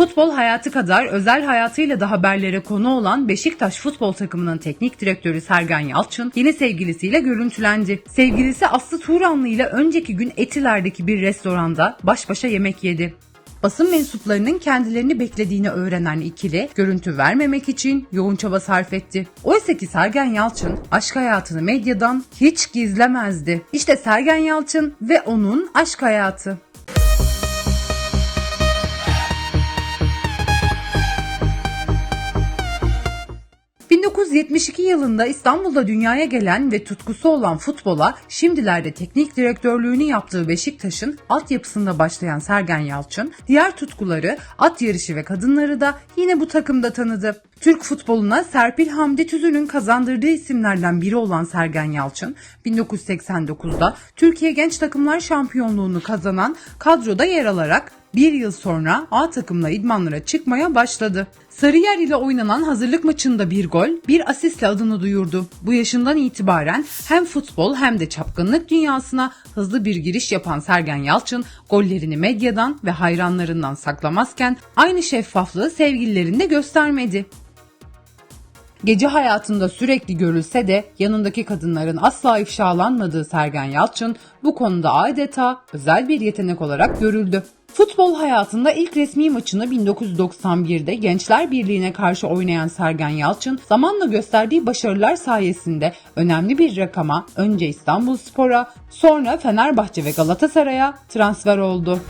Futbol hayatı kadar özel hayatıyla da haberlere konu olan Beşiktaş futbol takımının teknik direktörü Sergen Yalçın yeni sevgilisiyle görüntülendi. Sevgilisi Aslı Turanlı ile önceki gün Etiler'deki bir restoranda baş başa yemek yedi. Basın mensuplarının kendilerini beklediğini öğrenen ikili görüntü vermemek için yoğun çaba sarf etti. Oysa ki Sergen Yalçın aşk hayatını medyadan hiç gizlemezdi. İşte Sergen Yalçın ve onun aşk hayatı. 1972 yılında İstanbul'da dünyaya gelen ve tutkusu olan futbola şimdilerde teknik direktörlüğünü yaptığı Beşiktaş'ın altyapısında başlayan Sergen Yalçın, diğer tutkuları at yarışı ve kadınları da yine bu takımda tanıdı. Türk futboluna Serpil Hamdi Tüzün'ün kazandırdığı isimlerden biri olan Sergen Yalçın, 1989'da Türkiye Genç Takımlar Şampiyonluğunu kazanan kadroda yer alarak bir yıl sonra A takımla idmanlara çıkmaya başladı. Sarıyer ile oynanan hazırlık maçında bir gol, bir asistle adını duyurdu. Bu yaşından itibaren hem futbol hem de çapkınlık dünyasına hızlı bir giriş yapan Sergen Yalçın, gollerini medyadan ve hayranlarından saklamazken aynı şeffaflığı sevgililerinde göstermedi. Gece hayatında sürekli görülse de yanındaki kadınların asla ifşalanmadığı Sergen Yalçın bu konuda adeta özel bir yetenek olarak görüldü. Futbol hayatında ilk resmi maçını 1991'de Gençler Birliği'ne karşı oynayan Sergen Yalçın zamanla gösterdiği başarılar sayesinde önemli bir rakama önce İstanbul Spor'a sonra Fenerbahçe ve Galatasaray'a transfer oldu.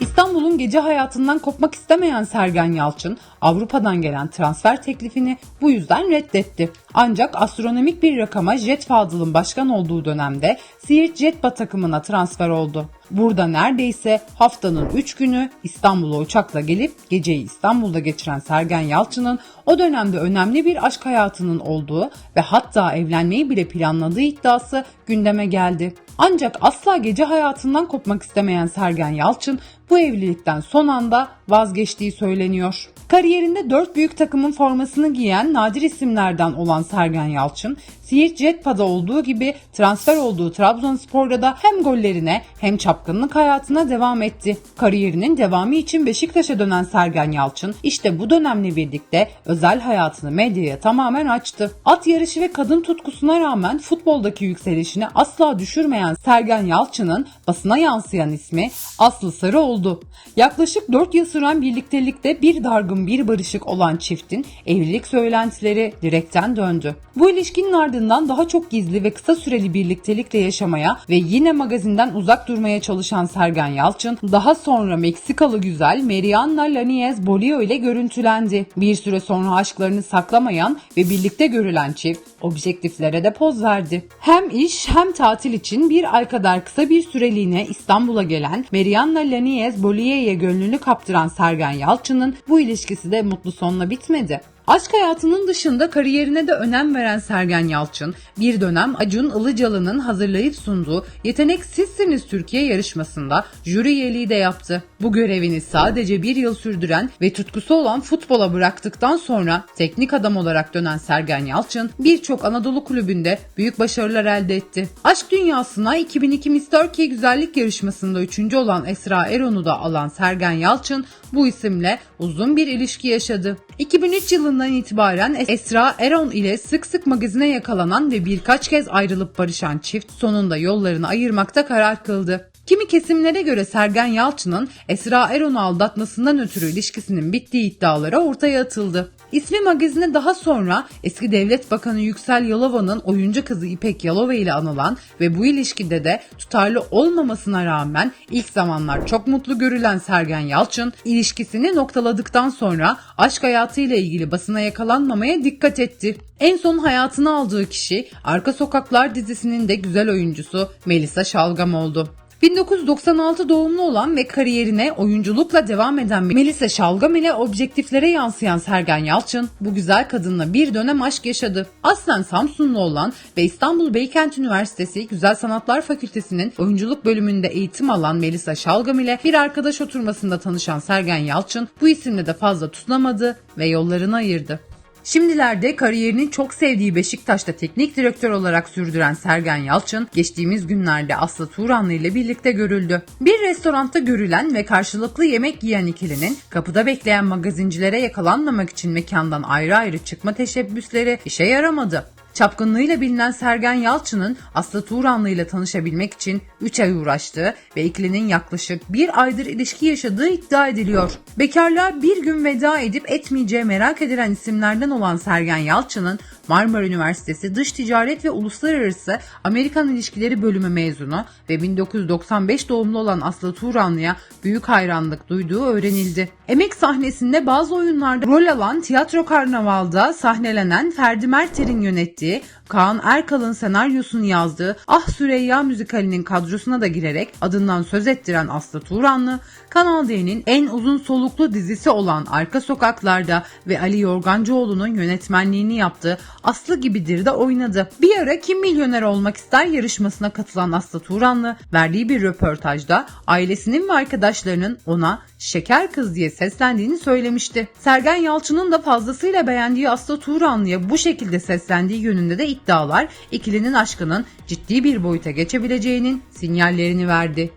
İstanbul'un gece hayatından kopmak istemeyen Sergen Yalçın Avrupa'dan gelen transfer teklifini bu yüzden reddetti. Ancak astronomik bir rakama Jet Fadıl'ın başkan olduğu dönemde Siirt Jetba takımına transfer oldu. Burada neredeyse haftanın 3 günü İstanbul'a uçakla gelip geceyi İstanbul'da geçiren Sergen Yalçın'ın o dönemde önemli bir aşk hayatının olduğu ve hatta evlenmeyi bile planladığı iddiası gündeme geldi. Ancak asla gece hayatından kopmak istemeyen Sergen Yalçın bu evlilikten son anda vazgeçtiği söyleniyor. Kariyerinde 4 büyük takımın formasını giyen nadir isimlerden olan Sergen Yalçın, Siirt Jetpa'da olduğu gibi transfer olduğu Trabzonspor'da da hem gollerine hem çapkınlık hayatına devam etti. Kariyerinin devamı için Beşiktaş'a dönen Sergen Yalçın işte bu dönemle birlikte özel hayatını medyaya tamamen açtı. At yarışı ve kadın tutkusuna rağmen futboldaki yükselişini asla düşürmeyen Sergen Yalçın'ın basına yansıyan ismi Aslı Sarı oldu. Yaklaşık 4 yıl süren birliktelikte bir dargın bir barışık olan çiftin evlilik söylentileri direkten döndü. Bu ilişkinin ardından daha çok gizli ve kısa süreli birliktelikle yaşamaya ve yine magazinden uzak durmaya çalışan Sergen Yalçın daha sonra Meksikalı güzel Mariana Laniez Bolio ile görüntülendi. Bir süre sonra aşklarını saklamayan ve birlikte görülen çift objektiflere de poz verdi. Hem iş hem tatil için bir ay kadar kısa bir süreliğine İstanbul'a gelen Mariana Laniez Bolio'ya gönlünü kaptıran Sergen Yalçın'ın bu ilişkisi de mutlu sonla bitmedi. Aşk hayatının dışında kariyerine de önem veren Sergen Yalçın, bir dönem Acun Ilıcalı'nın hazırlayıp sunduğu Yetenek Sizsiniz Türkiye yarışmasında jüri üyeliği de yaptı. Bu görevini sadece bir yıl sürdüren ve tutkusu olan futbola bıraktıktan sonra teknik adam olarak dönen Sergen Yalçın birçok Anadolu kulübünde büyük başarılar elde etti. Aşk dünyasına 2002 Miss Turkey güzellik yarışmasında 3. olan Esra Eron'u da alan Sergen Yalçın bu isimle uzun bir ilişki yaşadı. 2003 yılından itibaren Esra Eron ile sık sık magazine yakalanan ve birkaç kez ayrılıp barışan çift sonunda yollarını ayırmakta karar kıldı. Kimi kesimlere göre Sergen Yalçın'ın Esra Eron'u aldatmasından ötürü ilişkisinin bittiği iddiaları ortaya atıldı. İsmi magazine daha sonra eski devlet bakanı Yüksel Yalova'nın oyuncu kızı İpek Yalova ile anılan ve bu ilişkide de tutarlı olmamasına rağmen ilk zamanlar çok mutlu görülen Sergen Yalçın ilişkisini noktaladıktan sonra aşk hayatıyla ilgili basına yakalanmamaya dikkat etti. En son hayatını aldığı kişi Arka Sokaklar dizisinin de güzel oyuncusu Melisa Şalgam oldu. 1996 doğumlu olan ve kariyerine oyunculukla devam eden Melisa Şalgam ile objektiflere yansıyan Sergen Yalçın bu güzel kadınla bir dönem aşk yaşadı. Aslen Samsunlu olan ve İstanbul Beykent Üniversitesi Güzel Sanatlar Fakültesi'nin oyunculuk bölümünde eğitim alan Melisa Şalgam ile bir arkadaş oturmasında tanışan Sergen Yalçın bu isimle de fazla tutunamadı ve yollarını ayırdı. Şimdilerde kariyerini çok sevdiği Beşiktaş'ta teknik direktör olarak sürdüren Sergen Yalçın, geçtiğimiz günlerde Aslı Turanlı ile birlikte görüldü. Bir restoranda görülen ve karşılıklı yemek yiyen ikilinin kapıda bekleyen magazincilere yakalanmamak için mekandan ayrı ayrı çıkma teşebbüsleri işe yaramadı. Çapkınlığıyla bilinen Sergen Yalçın'ın Aslı Turanlı ile tanışabilmek için 3 ay uğraştığı ve ikilinin yaklaşık bir aydır ilişki yaşadığı iddia ediliyor. Bekarlığa bir gün veda edip etmeyeceği merak edilen isimlerden olan Sergen Yalçın'ın Marmara Üniversitesi Dış Ticaret ve Uluslararası Amerikan İlişkileri bölümü mezunu ve 1995 doğumlu olan Aslı Turanlı'ya büyük hayranlık duyduğu öğrenildi. Emek sahnesinde bazı oyunlarda rol alan Tiyatro Karnaval'da sahnelenen Ferdi Merter'in yönettiği Kaan Erkal'ın senaryosunu yazdığı Ah Süreyya müzikalinin kadrosuna da girerek adından söz ettiren Aslı Turanlı, Kanal D'nin en uzun soluklu dizisi olan Arka Sokaklar'da ve Ali Yorgancıoğlu'nun yönetmenliğini yaptığı Aslı Gibidir de oynadı. Bir ara Kim Milyoner Olmak ister yarışmasına katılan Aslı Turanlı verdiği bir röportajda ailesinin ve arkadaşlarının ona şeker kız diye seslendiğini söylemişti. Sergen Yalçın'ın da fazlasıyla beğendiği Aslı Turanlı'ya bu şekilde seslendiği yönünde de iddialar ikilinin aşkının ciddi bir boyuta geçebileceğinin sinyallerini verdi.